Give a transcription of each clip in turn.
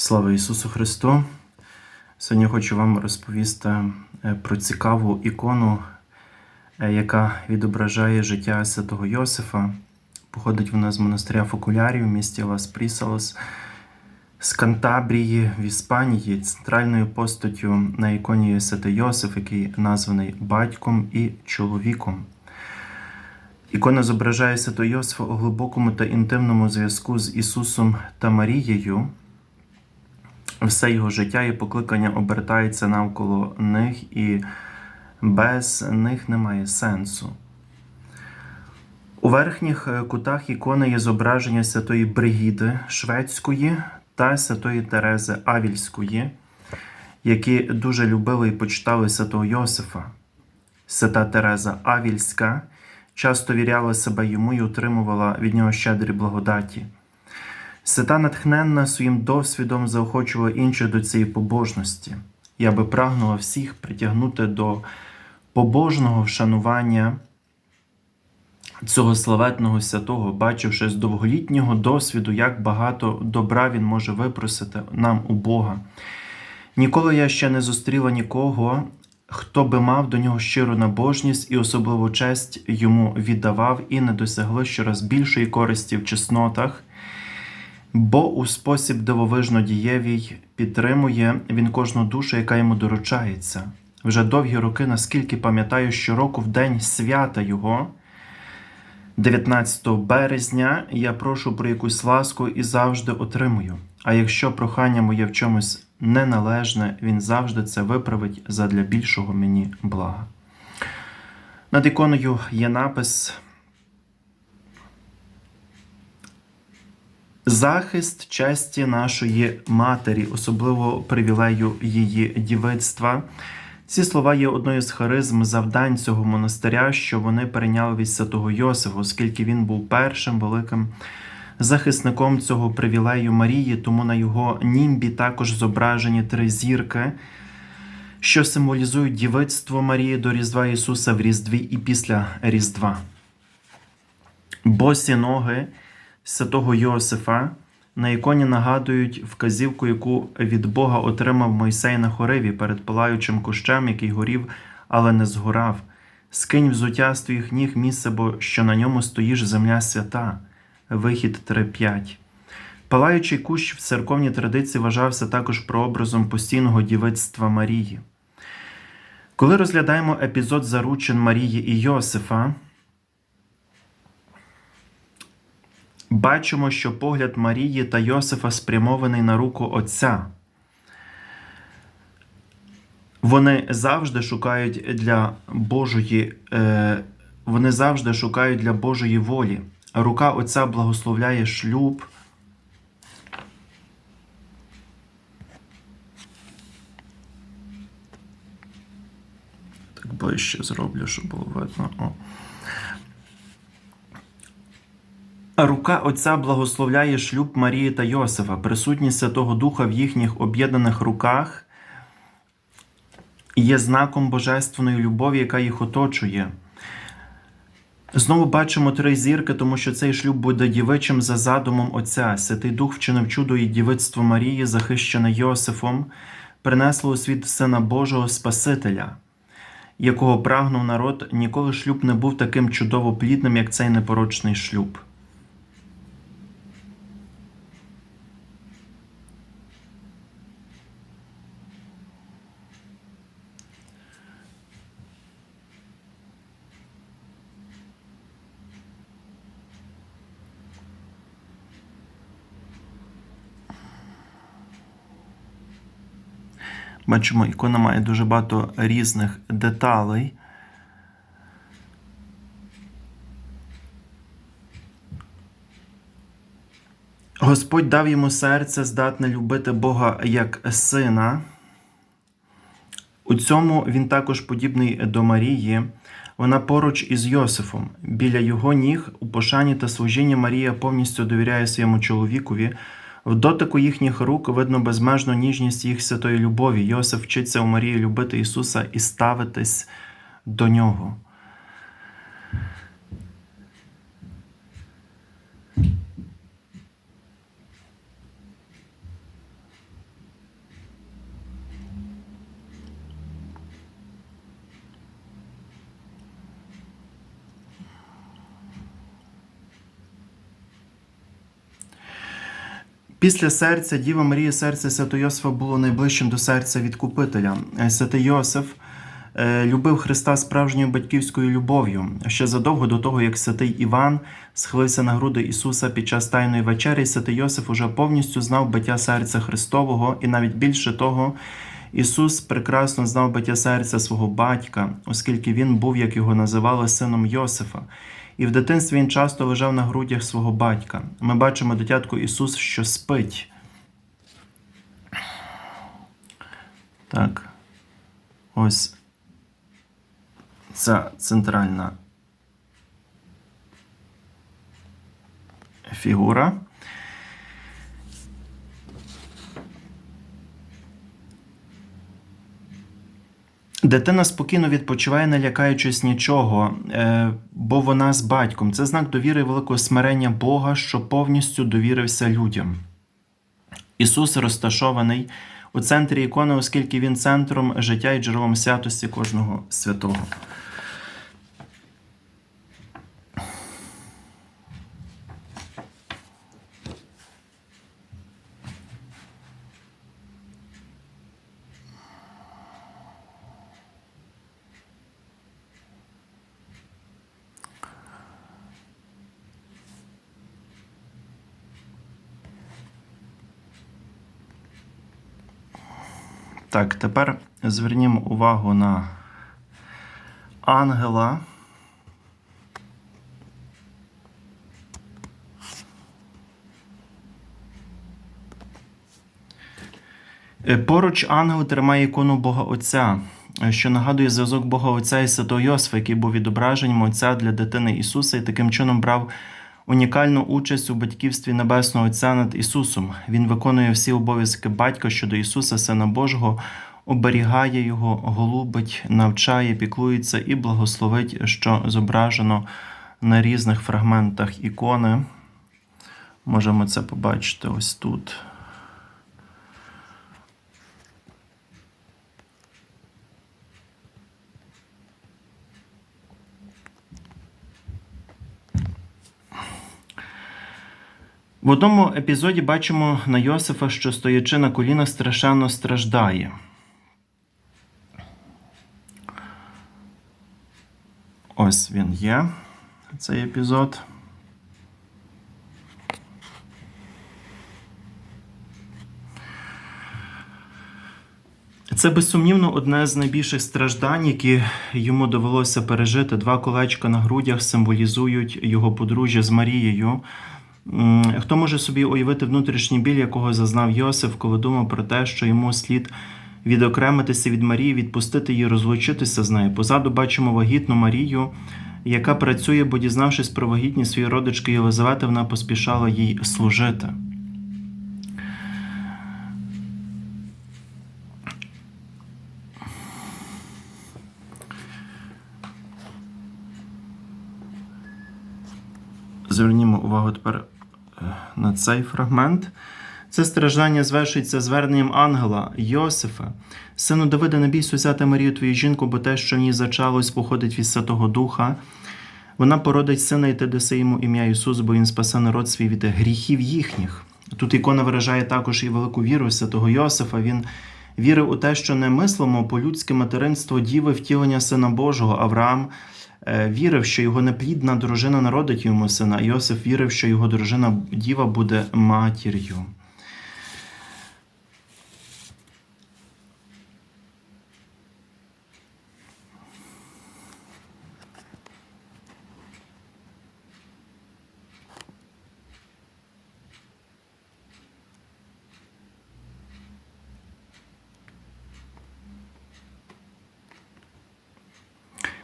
Слава Ісусу Христу! Сьогодні хочу вам розповісти е, про цікаву ікону, е, яка відображає життя святого Йосифа. Походить вона з монастиря Фокулярів в місті Лас Прісалос з Кантабрії в Іспанії. Центральною постаттю на іконі є святий Йосиф, який названий батьком і чоловіком. Ікона зображає святого Йосифа у глибокому та інтимному зв'язку з Ісусом та Марією. Все його життя і покликання обертається навколо них, і без них немає сенсу. У верхніх е, кутах ікони є зображення святої Бригіди Шведської та святої Терези Авільської, які дуже любили і почитали святого Йосифа. Свята Тереза Авільська часто віряла себе йому і отримувала від нього щедрі благодаті. Свята натхненна своїм досвідом заохочувала інших до цієї побожності. Я би прагнула всіх притягнути до побожного вшанування цього славетного святого, бачивши з довголітнього досвіду, як багато добра він може випросити нам у Бога. Ніколи я ще не зустріла нікого, хто би мав до нього щиру набожність і особливу честь йому віддавав і не досягли щораз більшої користі в чеснотах. Бо у спосіб дивовижно дієвій підтримує він кожну душу, яка йому доручається. Вже довгі роки, наскільки пам'ятаю, щороку в день свята Його, 19 березня, я прошу про якусь ласку і завжди отримую. А якщо прохання моє в чомусь неналежне, він завжди це виправить задля більшого мені блага. Над іконою є напис. Захист честі нашої матері, особливо привілею її дівицтва. Ці слова є одною з харизм завдань цього монастиря, що вони перейняли від святого Йосифа, оскільки він був першим великим захисником цього привілею Марії, тому на його німбі також зображені три зірки, що символізують дівицтво Марії до Різдва Ісуса в Різдві і після Різдва. Босі ноги святого Йосифа на іконі нагадують вказівку, яку від Бога отримав Мойсей на хориві перед палаючим кущем, який горів, але не згорав. Скинь взуття з твоїх ніг місце, бо що на ньому стоїш земля свята. Вихід 3.5. Палаючий кущ в церковній традиції вважався також прообразом постійного дівицтва Марії. Коли розглядаємо епізод заручин Марії і Йосифа, бачимо, що погляд Марії та Йосифа спрямований на руку Отця. Вони завжди шукають для Божої, е, вони завжди шукають для Божої волі. Рука Отця благословляє шлюб. Так ближче зроблю, щоб було видно. О. Рука Отця благословляє шлюб Марії та Йосифа, присутність Святого Духа в їхніх об'єднаних руках є знаком божественної любові, яка їх оточує. Знову бачимо три зірки, тому що цей шлюб буде дівичим за задумом Отця. Святий Дух вчинив чудо і дівицтво Марії, захищене Йосифом, принесло у світ Сина Божого Спасителя, якого прагнув народ, ніколи шлюб не був таким чудово плідним, як цей непорочний шлюб. Бачимо, ікона має дуже багато різних деталей. Господь дав йому серце здатне любити Бога як сина. У цьому він також подібний до Марії. Вона поруч із Йосифом. Біля його ніг у пошані та служінні Марія повністю довіряє своєму чоловікові. В дотику їхніх рук видно безмежну ніжність їх святої любові. Йосиф вчиться у Марії любити Ісуса і ставитись до Нього. Після серця Діва Марія серце Святого Йосифа було найближчим до серця відкупителя. Е, Святий Йосиф е, любив Христа справжньою батьківською любов'ю. Ще задовго до того, як святий Іван схилився на груди Ісуса під час Тайної вечері, святий Йосиф уже повністю знав биття серця Христового, і навіть більше того, Ісус прекрасно знав биття серця свого батька, оскільки він був, як його називали, сином Йосифа. І в дитинстві він часто лежав на грудях свого батька. Ми бачимо дитятку Ісус, що спить. Так. Ось ця центральна фігура. Дитина спокійно відпочиває, не лякаючись нічого, е, бо вона з батьком. Це знак довіри і великого смирення Бога, що повністю довірився людям. Ісус розташований у центрі ікони, оскільки Він центром життя і джерелом святості кожного святого. Так, тепер звернімо увагу на ангела. Е, Поруч ангел тримає ікону Бога Отця, е, що нагадує зв'язок Бога Отця і Святого Йосифа, який був відображенням Отця для дитини Ісуса і таким чином брав унікальну участь у батьківстві Небесного Отця над Ісусом. Він виконує всі обов'язки батька щодо Ісуса, Сина Божого, оберігає Його, голубить, навчає, піклується і благословить, що зображено на різних фрагментах ікони. Можемо це побачити ось тут. В одному епізоді бачимо на Йосифа, що стоячи на колінах, страшенно страждає. Ось він є, цей епізод. Це безсумнівно одне з найбільших страждань, які йому довелося пережити. Два колечка на грудях символізують його подружжя з Марією. Хто може собі уявити внутрішній біль, якого зазнав Йосиф, коли думав про те, що йому слід відокремитися від Марії, відпустити її, розлучитися з нею. Позаду бачимо вагітну Марію, яка працює, бо дізнавшись про вагітність своєї родички Єлизавети, вона поспішала їй служити. Звернімо увагу тепер е, на цей фрагмент. Це страждання звершується зверненням ангела Йосифа, сину Давида, не бійся взяти Марію твою жінку, бо те, що в ній зачалось, походить від Святого Духа. Вона породить сина, і ти даси йому ім'я Ісус, бо Він спасе народ свій від гріхів їхніх. Тут ікона виражає також і велику віру святого Йосифа. Він вірив у те, що не мислимо по-людськи материнство діви втілення Сина Божого. Авраам вірив, що його неплідна дружина народить йому сина. Йосиф вірив, що його дружина діва буде матір'ю.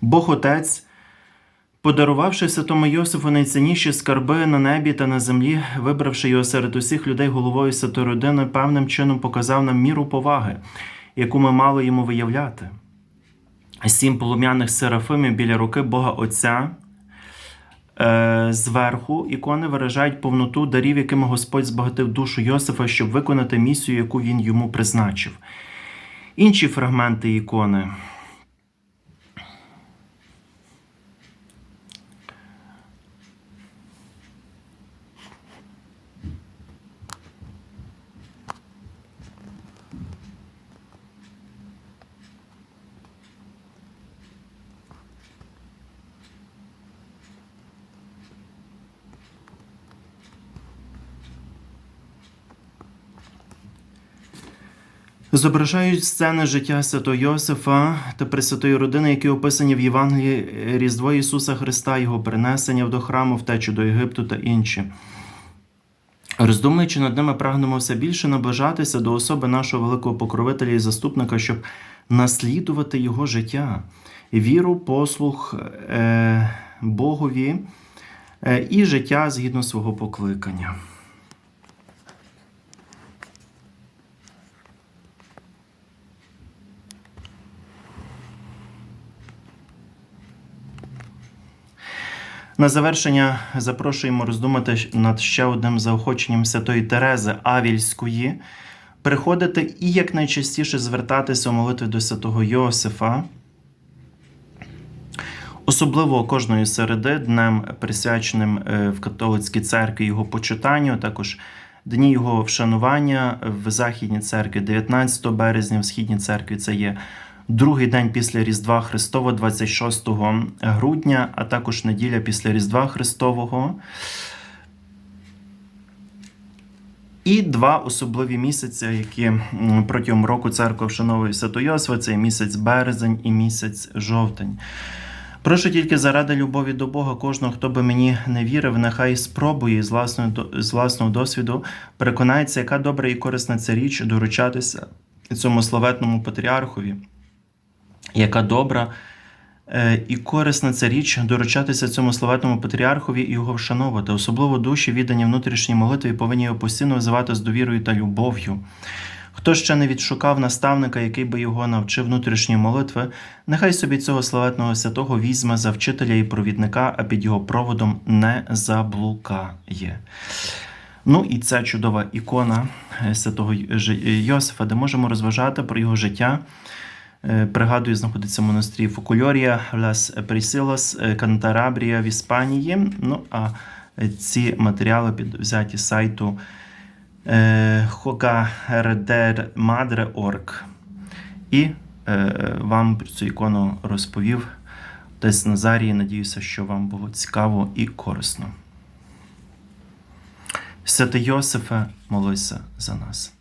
Бог Отець, подарувавши святому Йосифу найцінніші скарби на небі та на землі, вибравши його серед усіх людей головою святої родини, певним чином показав нам міру поваги, яку ми мали йому виявляти. Сім полум'яних серафимів біля руки Бога Отця. е, Зверху ікони виражають повноту дарів, якими Господь збагатив душу Йосифа, щоб виконати місію, яку він йому призначив. Інші фрагменти ікони. Зображають сцени життя святого Йосифа та Пресвятої родини, які описані в Євангелії Різдво Ісуса Христа, Його перенесення до храму, втечу до Єгипту та інші. Роздумуючи над ними, прагнемо все більше наближатися до особи нашого великого покровителя і заступника, щоб наслідувати його життя, віру, послуг е, Богові е, і життя згідно свого покликання. На завершення запрошуємо роздумати над ще одним заохоченням святої Терези Авільської. Приходити і якнайчастіше звертатися у молитві до святого Йосифа, особливо кожної середи, днем присвяченим е, в католицькій церкві його почитанню, також дні його вшанування в Західній церкві 19 березня, в Східній церкві це є другий день після Різдва Христового, 26 грудня, а також неділя після Різдва Христового. І два особливі місяці, які протягом року церква вшановує Свято Йосифа, це місяць березень і місяць жовтень. Прошу тільки заради любові до Бога, кожного, хто би мені не вірив, нехай спробує з власного, з власного досвіду переконається, яка добра і корисна ця річ доручатися цьому славетному патріархові, яка добра е, і корисна ця річ доручатися цьому славетному патріархові і його вшановувати. Особливо душі, віддані внутрішній молитві, повинні його постійно визивати з довірою та любов'ю. Хто ще не відшукав наставника, який би його навчив внутрішньої молитви, нехай собі цього славетного святого візьме за вчителя і провідника, а під його проводом не заблукає. Ну і ця чудова ікона е, святого Йосифа, де можемо розважати про його життя. Е, Пригадую, знаходиться в монастирі Фокульорія, Лас Присилос, е, Кантарабрія в Іспанії. Ну а е, ці матеріали взяті з сайту hokaherdermadre.org. І вам про цю ікону розповів Отець Назарій. Надіюся, що вам було цікаво і корисно. Святий Йосифе, молися за нас.